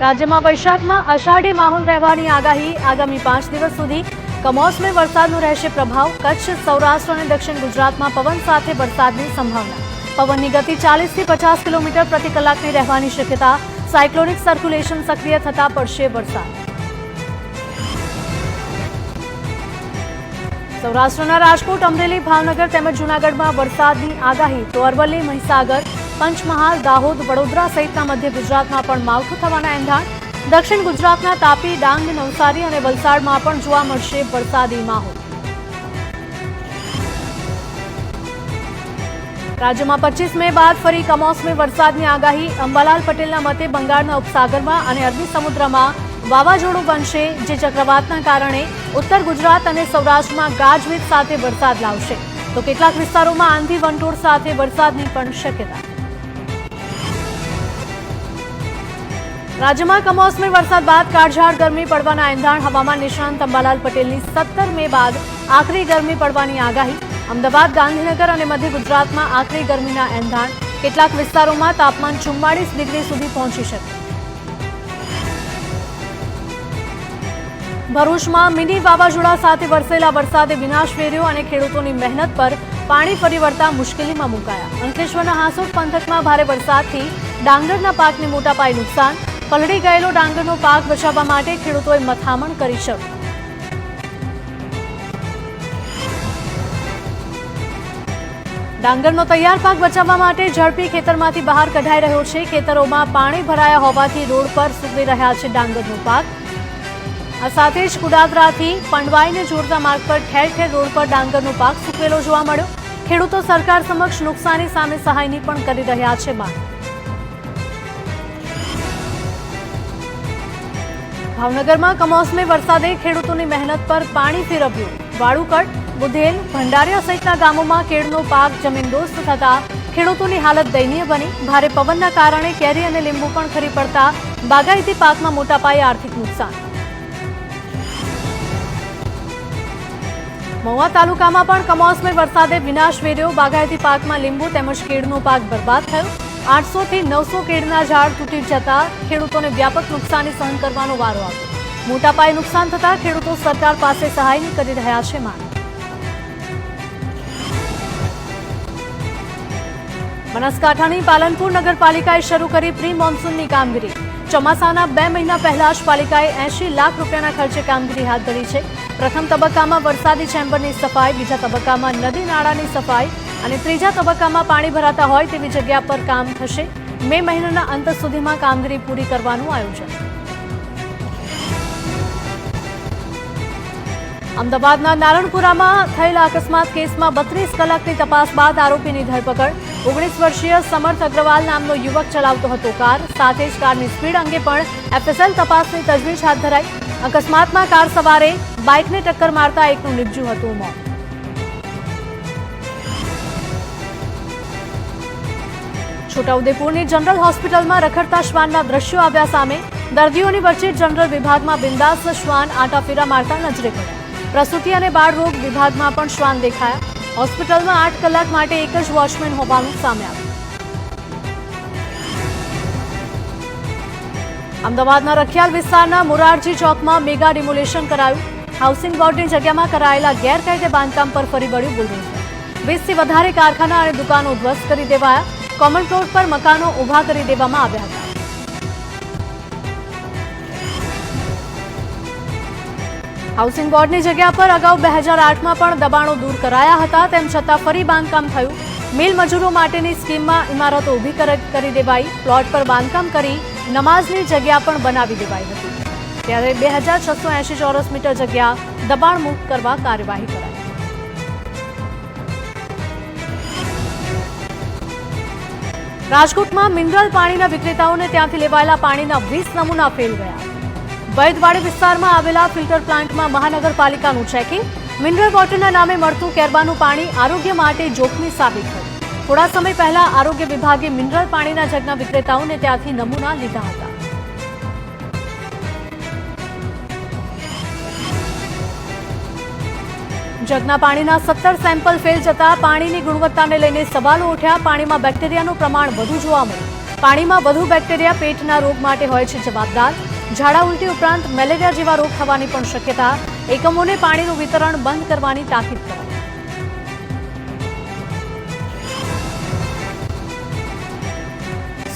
રાજ્યમાં વૈશાખમાં અષાઢી માહોલ રહેવાની આગાહી આગામી પાંચ દિવસ સુધી. કમોસમી વરસાદનો રહેશે પ્રભાવ. કચ્છ, સૌરાષ્ટ્ર અને દક્ષિણ ગુજરાતમાં પવન સાથે વરસાદની સંભાવના. પવનની ગતિ ચાલીસથી પચાસ કિલોમીટર પ્રતિ કલાકની રહેવાની શક્યતા. સાયક્લોનિક સર્ક્યુલેશન સક્રિય થતા પડશે વરસાદ. સૌરાષ્ટ્રના રાજકોટ, અમરેલી, ભાવનગર તેમજ જૂનાગઢમાં વરસાદની આગાહી. તો અરવલ્લી, મહીસાગર પંચમહાલ, દાહોદ, વડોદરા સહિતના મધ્ય ગુજરાતમાં પણ માવઠું થવાના એંધાણ. દક્ષિણ ગુજરાતના તાપી, ડાંગ, નવસારી અને વલસાડમાં પણ જોવા મળશે વરસાદી માહોલ. રાજ્યમાં પચીસ મે બાદ ફરી કમોસમી વરસાદની આગાહી. અંબાલાલ પટેલના મતે બંગાળના ઉપસાગરમાં અને અરબી સમુદ્રમાં વાવાઝોડું બનશે, જે ચક્રવાતના કારણે ઉત્તર ગુજરાત અને સૌરાષ્ટ્રમાં ગાજવીજ સાથે વરસાદ લાવશે. તો કેટલાક વિસ્તારોમાં આંધી વંટોળ સાથે વરસાદની પણ શક્યતા. રાજ્યમાં કમોસમી વરસાદ બાદ કાળઝાળ ગરમી પડવાના એંધાણ, હવામાન નિષ્ણાંત અંબાલાલ પટેલની સત્તર મે બાદ આખરી ગરમી પડવાની આગાહી. અમદાવાદ, ગાંધીનગર અને મધ્ય ગુજરાતમાં આખરી ગરમીના એંધાણ. કેટલાક વિસ્તારોમાં તાપમાન ચુમ્માળીસ ડિગ્રી સુધી પહોંચી શકે. ભરૂચમાં મિની વાવાઝોડા સાથે વરસેલા વરસાદે વિનાશ વેર્યો અને ખેડૂતોની મહેનત પર પાણી ફરી વળતા મુશ્કેલીમાં મુકાયા. અંકલેશ્વરના હાંસોટ પંથકમાં ભારે વરસાદથી ડાંગરના પાકને મોટા પાયે નુકસાન. પલળી ગયેલો ડાંગરનો પાક બચાવવા માટે ખેડૂતોએ મથામણ કરી શરૂ. ડાંગરનો તૈયાર પાક બચાવવા માટે ઝડપી ખેતરમાંથી બહાર કઢાઈ રહ્યો છે. ખેતરોમાં પાણી ભરાયા હોવાથી રોડ પર સૂકવી રહ્યા છે ડાંગરનો પાક. આ સાથે જ કુડાદરાથી પંડવાઈને જોડતા માર્ગ પર ઠેર ઠેર રોડ પર ડાંગરનો પાક સૂકવેલો જોવા મળ્યો. ખેડૂતો સરકાર સમક્ષ નુકસાની સામે સહાયની પણ કરી રહ્યા છે માંગ ભાવનગરમાં કમોસમી વરસાદે ખેડૂતોની મહેનત પર પાણી ફેરવ્યું. વાળુકટ બુધેલ, ભંડારિયા સહિતના ગામોમાં કેળનો પાક જમીનદોસ્ત થતા ખેડૂતોની હાલત દયનીય બની. ભારે પવનના કારણે કેરી અને લીંબુ પણ ખરી પડતા બાગાયતી પાકમાં મોટા પાયે આર્થિક નુકસાન. મહુવા તાલુકામાં પણ કમોસમી વરસાદે વિનાશ વેર્યો. બાગાયતી પાકમાં લીંબુ તેમજ કેળનો પાક બરબાદ થયો. આઠસો થી નવસો કેળના ઝાડ તૂટી જતા ખેડૂતોને વ્યાપક નુકસાની સહન કરવાનો વારો આવ્યો. મોટા પાયે નુકસાન થતા ખેડૂતો સરકાર પાસે સહાયની કરી રહ્યા છે માંગ. બનાસકાંઠાની પાલનપુર નગરપાલિકાએ શરૂ કરી પ્રી મોન્સૂનની કામગીરી. ચોમાસાના બે મહિના પહેલા જ પાલિકાએ એંશી લાખ રૂપિયાના ખર્ચે કામગીરી હાથ ધરી છે. પ્રથમ તબક્કામાં વરસાદી ચેમ્બરની સફાઈ, બીજા તબક્કામાં નદી નાળાની સફાઈ અને ત્રીજા તબક્કામાં પાણી ભરાતા હોય તેવી જગ્યા પર કામ થશે. મે મહિનાના અંત સુધીમાં કામગીરી પૂરી કરવાનું આયોજન. અમદાવાદના નારણપુરામાં થયેલા અકસ્માત કેસમાં બત્રીસ કલાકની તપાસ બાદ આરોપીની ધરપકડ. ઓગણીસ વર્ષીય સમર્થ અગ્રવાલ નામનો યુવક ચલાવતો હતો કાર, સાથે જ કારની સ્પીડ અંગે પણ એફએસએલ તપાસની તજવીજ હાથ ધરાઈ. અકસ્માતમાં કાર સવારે બાઇકને ટક્કર મારતા એકનું નિપજ્યું હતું મોત. છોટાઉદેપુરની જનરલ હોસ્પિટલમાં રખડતા શ્વાનના દ્રશ્યો આવ્યા સામે. દર્દીઓની વચ્ચે જનરલ વિભાગમાં બિંદાસ શ્વાન આટાફેરા મારતા નજરે પડ્યા. પ્રસૂતિ અને બાળરોગ વિભાગમાં પણ શ્વાન દેખાયા. હોસ્પિટલમાં આઠ કલાક માટે એક જ વોચમેન હોવાનું સામે આવ્યું. અમદાવાદના રખિયાલ વિસ્તારના મોરારજી ચોકમાં મેગા ડિમોલેશન કરાયું. હાઉસિંગ બોર્ડની જગ્યામાં કરાયેલા ગેરકાયદે બાંધકામ પર ફરી વળ્યું બુલડોઝર વીસથી વધારે કારખાના અને દુકાનો ધ્વસ્ત કરી દેવાયા. કોમન પ્લોટ પર મકાનો ઊભા કરી દેવામાં આવ્યા હતા. હાઉસિંગ બોર્ડની જગ્યા પર અગાઉ બે હજાર આઠમાં પણ દબાણો દૂર કરાયા હતા, તેમ છતાં ફરી બાંધકામ થયું. મિલ મજૂરો માટેની સ્કીમમાં ઇમારતો ઊભી કરી દેવાઈ, પ્લોટ પર બાંધકામ કરી નમાઝની જગ્યા પણ બનાવી દેવાઈ હતી. ત્યારે બે હજાર છસો એંશી ચોરસ મીટર જગ્યા દબાણ મુક્ત કરવા કાર્યવાહી કરાઈ. રાજકોટમાં મિનરલ પાણીના વિક્રેતાઓને ત્યાંથી લેવાયેલા પાણીના વીસ નમૂના ફેલ ગયા. વૈદવાડી વિસ્તારમાં આવેલા ફિલ્ટર પ્લાન્ટમાં મહાનગરપાલિકાનું ચેકિંગ. મિનરલ વોટરના નામે મળતું કેરબાનું પાણી આરોગ્ય માટે જોખમી સાબિત થયું. થોડા સમય પહેલા આરોગ્ય વિભાગે મિનરલ પાણીના જગના વિક્રેતાઓને ત્યાંથી નમૂના લીધા હતા. જગના પાણીના સત્તર સેમ્પલ ફેલ જતા પાણીની ગુણવત્તાને લઈને સવાલો ઉઠ્યા. પાણીમાં બેક્ટેરિયાનું પ્રમાણ વધુ જોવા મળ્યું. પાણીમાં વધુ બેક્ટેરિયા પેટના રોગ માટે હોય છે જવાબદાર. ઝાડા ઉલટી ઉપરાંત મેલેરિયા જેવા રોગ થવાની પણ શક્યતા. એકમોને પાણીનું વિતરણ બંધ કરવાની તાકીદ કરાઈ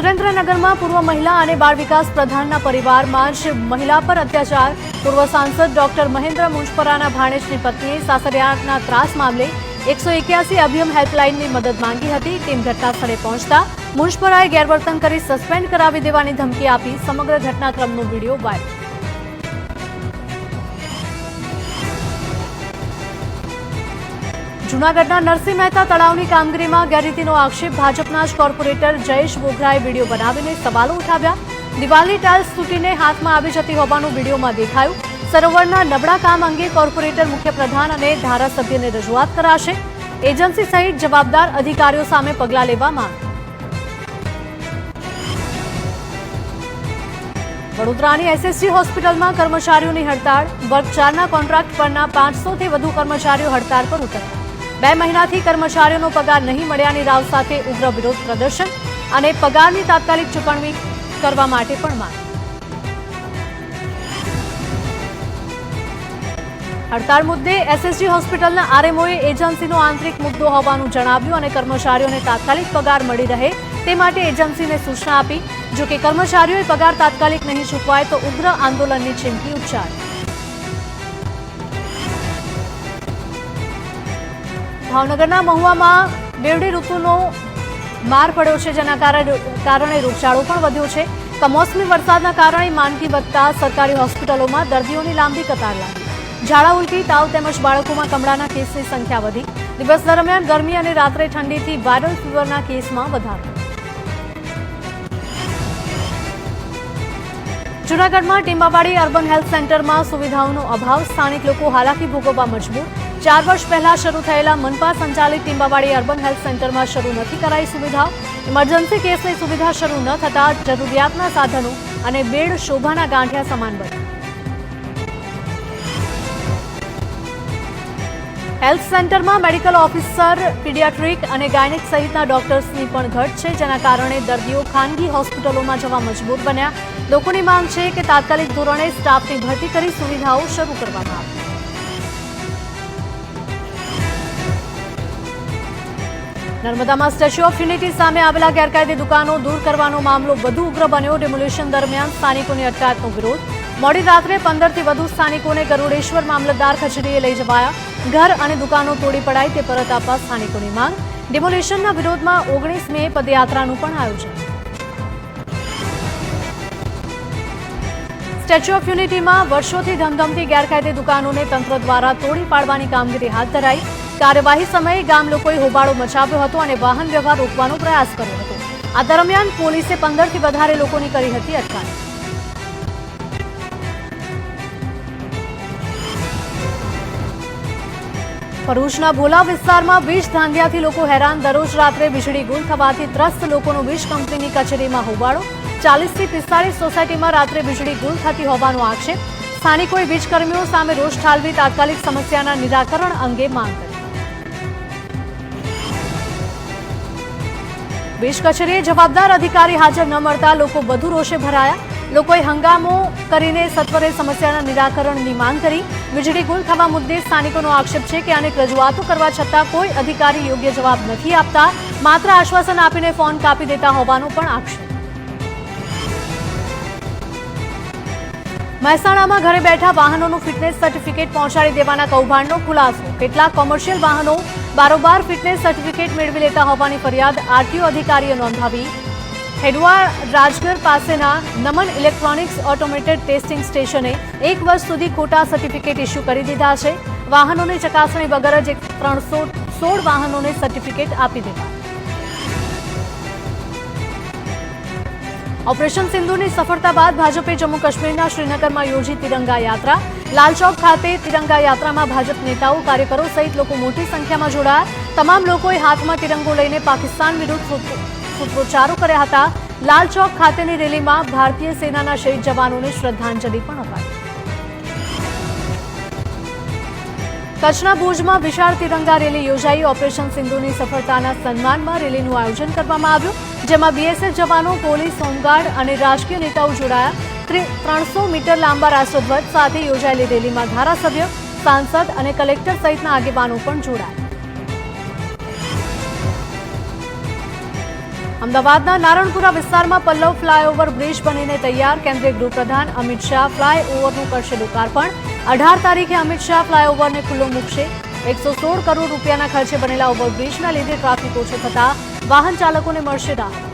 સુરેન્દ્રનગરમાં પૂર્વ મહિલા અને બાળ વિકાસ પ્રધાનના પરિવારમાં જ મહિલા પર અત્યાચાર. પૂર્વ સાંસદ ડોક્ટર મહેન્દ્ર મુંજપરાના ભાણેજની પત્નીએ સાસરિયાના ત્રાસ મામલે એકસો એક્યાસી અભિયમ હેલ્પલાઇનની મદદ માંગી હતી. ટીમ ઘટના સ્થળે પહોંચતા મુંજપરાએ ગેરવર્તન કરી સસ્પેન્ડ કરાવી દેવાની ધમકી આપી સમગ્ર ઘટનાક્રમનો વીડિયો વાયરલ જૂનાગઢના નરસિંહ મહેતા તળાવની કામગીરીમાં ગેરરીતિનો આક્ષેપ ભાજપના જ કોર્પોરેટર જયેશ બોઘરાએ વીડિયો બનાવીને સવાલો ઉઠાવ્યા. દિવાલની ટાઇલ્સ તૂટીને હાથમાં આવી જતી હોવાનું વિડીયોમાં દેખાયું. સરોવરના નબળા કામ અંગે કોર્પોરેટર મુખ્ય પ્રધાન અને ધારાસભ્યને રજૂઆત કરાશે. એજન્સી સહિત જવાબદાર અધિકારીઓ સામે પગલાં લેવા માંગ વડોદરાની એસએસજી હોસ્પિટલમાં કર્મચારીઓની હડતાળ. વર્ગ ચારના કોન્ટ્રાક્ટ પરના પાંચસોથી વધુ કર્મચારીઓ હડતાળ પર ઉતર્યા. બે મહિનાથી કર્મચારીઓનો પગાર નહીં મળ્યાની રાવ સાથે ઉગ્ર વિરોધ પ્રદર્શન અને પગારની તાત્કાલિક ચૂકવણી કરવા માટે પણ માંગ. હડતાળ મુદ્દે એસએસજી હોસ્પિટલના આરએમઓએ એજન્સીનો આંતરિક મુદ્દો હોવાનું જણાવ્યું અને કર્મચારીઓને તાત્કાલિક પગાર મળી રહે તે માટે એજન્સીને સૂચના આપી, જો કે કર્મચારીઓએ પગાર તાત્કાલિક નહીં ચૂકવાય તો ઉગ્ર આંદોલનની ચીમકી ઉચ્ચારી. ભાવનગરના મહુવામાં બેવડી ઋતુનો માર પડ્યો છે, જેના કારણે રોગચાળો પણ વધ્યો છે. કમોસમી વરસાદના કારણે માંદગી વધતા સરકારી હોસ્પિટલોમાં દર્દીઓની લાંબી કતાર લાગી. ઝાડા ઉલટી, તાવ તેમજ બાળકોમાં કમળાના કેસની સંખ્યા વધી. દિવસ દરમિયાન ગરમી અને રાત્રે ઠંડીથી વાયરલ ફીવરના કેસમાં વધારો. જૂનાગઢમાં ટીમ્બાવાડી અર્બન હેલ્થ સેન્ટરમાં સુવિધાઓનો અભાવ, સ્થાનિક લોકો હાલાકી ભોગવવા મજબૂર. ચાર વર્ષ પહેલા શરૂ થયેલા મનપા સંચાલિત ટીંબાવાડી અર્બન હેલ્થ સેન્ટરમાં શરૂ નથી કરાઈ સુવિધા. ઇમરજન્સી કેસની સુવિધા શરૂ ન થતા જરૂરિયાતના સાધનો અને બેડ શોભાના ગાંઠિયા સમાન બન્યા. હેલ્થ સેન્ટરમાં મેડિકલ ઓફિસર, પીડિયાટ્રિક અને ગાયનિક સહિતના ડોક્ટર્સની પણ ઘટ છે, જેના કારણે દર્દીઓ ખાનગી હોસ્પિટલોમાં જવા મજબૂર બન્યા. લોકોની માંગ છે કે તાત્કાલિક ધોરણે સ્ટાફની ભરતી કરી સુવિધાઓ શરૂ કરવામાં આવે. નર્મદામાં સ્ટેચ્યુ ઓફ યુનિટી સામે આવેલા ગેરકાયદે દુકાનો દૂર કરવાનો મામલો વધુ ઉગ્ર બન્યો. ડેમોલિશન દરમિયાન સ્થાનિકોની અટકાયતનો વિરોધ. મોડી રાત્રે પંદરથી વધુ સ્થાનિકોને ગરુડેશ્વર મામલતદાર કચેરીએ લઈ જવાયા. ઘર અને દુકાનો તોડી પડાઈ તે પરત આપવા સ્થાનિકોની માંગ. ડેમોલિશનના વિરોધમાં ઓગણીસ મે પદયાત્રાનું પણ આયોજન. સ્ટેચ્યુ ઓફ યુનિટીમાં વર્ષોથી ધમધમતી ગેરકાયદે દુકાનોને તંત્ર દ્વારા તોડી પાડવાની કામગીરી હાથ ધરાઈ. કાર્યવાહી સમયે ગામ લોકોએ હોબાળો મચાવ્યો હતો અને વાહન વ્યવહાર રોકવાનો પ્રયાસ કર્યો હતો. આ દરમિયાન પોલીસે પંદરથી વધારે લોકોની કરી હતી અટકાયત. ભરૂચના ભોલા વિસ્તારમાં વીજ ધાંધિયાથી લોકો હેરાન. દરરોજ રાત્રે વીજળી ગુલ થવાથી ત્રસ્ત લોકોનો વીજ કંપનીની કચેરીમાં હોબાળો. ચાલીસથી પિસ્તાળીસ સોસાયટીમાં રાત્રે વીજળી ગુલ થતી હોવાનો આક્ષેપ. સ્થાનિકોએ વીજકર્મીઓ સામે રોષ ઠાલવી તાત્કાલિક સમસ્યાના નિરાકરણ અંગે માંગ કરી. વીજ જવાબદાર અધિકારી હાજર ન મળતા લોકો વધુ રોષે ભરાયા. લોકોએ હંગામો કરીને સત્વરે સમસ્યાના નિરાકરણની માંગ કરી. વીજળી ગુલ થવા મુદ્દે સ્થાનિકોનો આક્ષેપ છે કે અનેક રજૂઆતો કરવા છતાં કોઈ અધિકારી યોગ્ય જવાબ નથી આપતા. માત્ર આશ્વાસન આપીને ફોન કાપી દેતા હોવાનો પણ આક્ષેપ. મહેસાણામાં ઘરે બેઠા વાહનોનું ફિટનેસ સર્ટિફિકેટ પહોંચાડી દેવાના કૌભાંડનો ખુલાસો. કેટલાક કોમર્શિયલ વાહનો બારોબાર ફિટનેસ સર્ટિફિકેટ મેળવી લેતા હોવાની ફરિયાદ આરટીઓ અધિકારીએ નોંધાવી. હેડવા રાજગર પાસેના નમન ઇલેક્ટ્રોનિક્સ ઓટોમેટેડ ટેસ્ટિંગ સ્ટેશને એક વર્ષ સુધી ખોટા સર્ટિફિકેટ ઇસ્યુ કરી દીધા છે. વાહનોની ચકાસણી વગર જ એક ત્રણસો સોળ વાહનોને સર્ટિફિકેટ આપી દીધા ઓપરેશન સિંધુની સફળતા બાદ ભાજપે જમ્મુ કાશ્મીરના શ્રીનગરમાં યોજી તિરંગા યાત્રા. લાલચોક ખાતે તિરંગા યાત્રામાં ભાજપ નેતાઓ, કાર્યકરો સહિત લોકો મોટી સંખ્યામાં જોડાયા. તમામ લોકોએ હાથમાં તિરંગો લઈને પાકિસ્તાન વિરુદ્ધ સૂત્રો- સૂત્રોચ્ચારો કર્યા હતા. લાલચોક ખાતેની રેલીમાં ભારતીય સેનાના શહીદ જવાનોને શ્રદ્ધાંજલિ પણ અપાઈ. કચ્છના ભુજમાં વિશાળ તિરંગા રેલી યોજાઈ. ઓપરેશન સિંધુની સફળતાના સન્માનમાં રેલીનું આયોજન કરવામાં આવ્યું. જેમાં બીએસએફ જવાનો, પોલીસ, હોમગાર્ડ અને રાજકીય નેતાઓ જોડાયા. ત્રણસો મીટર લાંબા રાષ્ટ્રધ્વજ સાથે યોજાયેલી રેલીમાં ધારાસભ્ય, સાંસદ અને કલેક્ટર સહિતના આગેવાનો પણ જોડાયા. અમદાવાદના નારણપુરા વિસ્તારમાં પલ્લવ ફ્લાયઓવર બ્રિજ બનીને તૈયાર, કેન્દ્રીય ગૃહપ્રધાન અમિત શાહ ફ્લાયઓવરનું કરશે લોકાર્પણ. અઢાર તારીખે અમિત શાહ ફ્લાયઓવરને ખુલ્લો મૂકશે. એકસો સોળ કરોડ રૂપિયાના ખર્ચે બનેલા ઓવરબ્રિજના લીધે ટ્રાફિક ઓછો થતા વાહન ચાલકોને મળશે રાહત.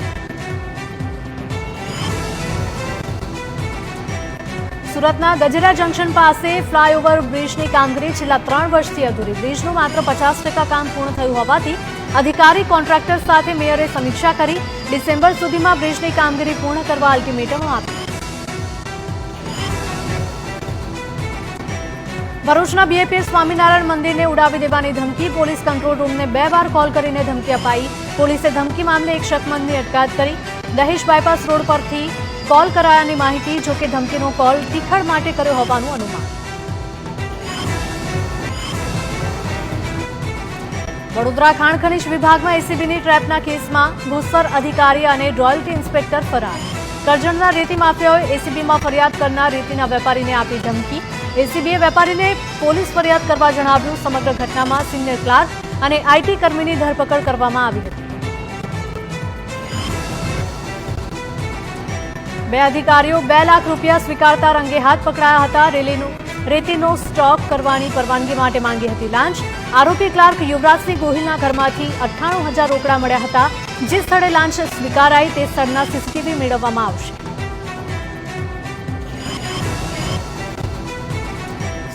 સુરતના ગજરા જંકશન પાસે ફ્લાયઓવર બ્રિજની કામગીરી છેલ્લા ત્રણ વર્ષથી અધૂરી. બ્રિજનું માત્ર પચાસ ટકા કામ પૂર્ણ થયું હોવાથી અધિકારી કોન્ટ્રાક્ટર સાથે મેયરે સમીક્ષા કરી ડિસેમ્બર સુધીમાં બ્રિજની કામગીરી પૂર્ણ કરવા અલ્ટિમેટમ આપ્યું ભરૂચના બીએપીએ સ્વામિનારાયણ મંદિરને ઉડાવી દેવાની ધમકી, પોલીસ કંટ્રોલ રૂમને બે વાર કોલ કરીને ધમકી અપાઈ. પોલીસે ધમકી મામલે એક શકમંદની અટકાયત કરી. દહેજ બાયપાસ રોડ પરથી કોલ કરાયાની માહિતી જોકે ધમકીનો કોલ તીખડ માટે કર્યો હોવાનું અનુમાન. વડોદરા ખાણ ખનીજ વિભાગમાં એસીબીની ટ્રેપના કેસમાં ભૂસ્તર અધિકારી અને રોયલ્ટી ઇન્સ્પેક્ટર ફરાર. કરજણના રેતી માફિયાઓએ એસીબીમાં ફરિયાદ કરનાર રેતીના વેપારીને આપી ધમકી. એસીબીએ વેપારીને પોલીસ ફરિયાદ કરવા જણાવ્યું. સમગ્ર ઘટનામાં સિનિયર ક્લાર્ક અને આઈટી કર્મીની ધરપકડ કરવામાં આવી હતી. બે અધિકારીઓ બે લાખ રૂપિયા સ્વીકારતા રંગે હાથ પકડાયા હતા. રેલીનું રેતીનો સ્ટોક કરવાની પરવાનગી માટે માંગી હતી લાંચ. આરોપી ક્લાર્ક યુવરાજસિંહ ગોહિલના ઘરમાંથી અઠ્ઠાણું હજાર રોકડા મળ્યા હતા. જે સ્થળે લાંચ સ્વીકારાઈ તે સ્થળના સીસીટીવી મેળવવામાં આવશે.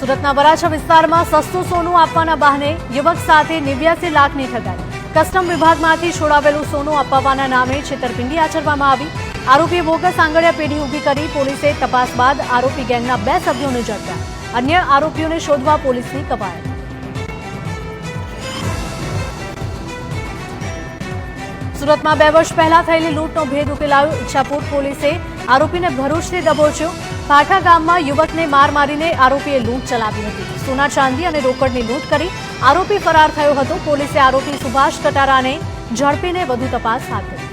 સુરતના વરાછા વિસ્તારમાં સસ્તું સોનું આપવાના બહાને યુવક સાથે નેવ્યાસી લાખની ઠગાઈ. કસ્ટમ વિભાગમાંથી છોડાવેલું સોનું અપાવવાના નામે છેતરપિંડી આચરવામાં આવી. આરોપીએ બોગસ આંગળીયા પેઢી ઊભી કરી પોલીસે તપાસ બાદ આરોપી ગેંગના બે સભ્યોને ઝડપ્યા. અન્ય આરોપીઓને શોધવા પોલીસની કવાયત. સુરતમાં બે વર્ષ પહેલા થયેલી લૂંટનો ભેદ ઉકેલાયો. ઈચ્છાપુર પોલીસે આરોપીને ભરૂચથી દબોચ્યો. પાઠા ગામમાં યુવકને માર મારીને આરોપીએ લૂંટ ચલાવી હતી. સોના ચાંદી અને રોકડની લૂંટ કરી આરોપી ફરાર થયો હતો. પોલીસે આરોપી સુભાષ કટારાને ઝડપીને વધુ તપાસ હાથ ધરી.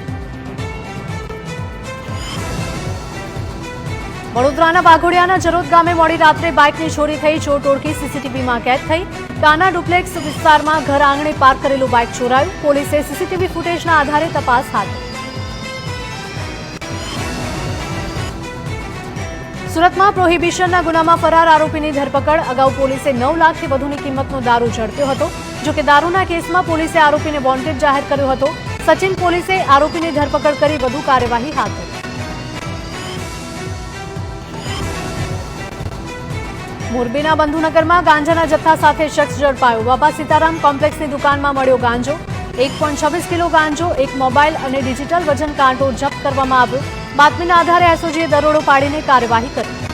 વડોદરાના વાઘોડિયાના જરોદ ગામે મોડી રાત્રે બાઇકની ચોરી થઈ, ચોર ટોળકી સીસીટીવીમાં કેદ થઈ. કાના ડુપ્લેક્સ વિસ્તારમાં ઘર આંગણે પાર્ક કરેલું બાઇક ચોરાયું. પોલીસે સીસીટીવી ફૂટેજના આધારે તપાસ હાથ ધરી. સુરતમાં પ્રોહિબિશનના ગુનામાં ફરાર આરોપીની ધરપકડ. અગાઉ પોલીસે નવ લાખથી વધુની કિંમતનો દારૂ ઝડપ્યો હતો. જોકે દારૂના કેસમાં પોલીસે આરોપીને વોન્ટેડ જાહેર કર્યો હતો. સચિન પોલીસે આરોપીની ધરપકડ કરી વધુ કાર્યવાહી હાથ ધરી. મોરબીના બંધુનગરમાં ગાંજાના જથ્થા સાથે શખ્સ ઝડપાયો. બાબા સીતારામ કોમ્પ્લેક્સની દુકાનમાં મળ્યો ગાંજો. એક કિલો ગાંજો, એક મોબાઈલ અને ડિજિટલ વજન કાંટો જપ્ત કરવામાં આવ્યો. બાતમીના આધારે એસઓજીએ દરોડો પાડીને કાર્યવાહી કરી.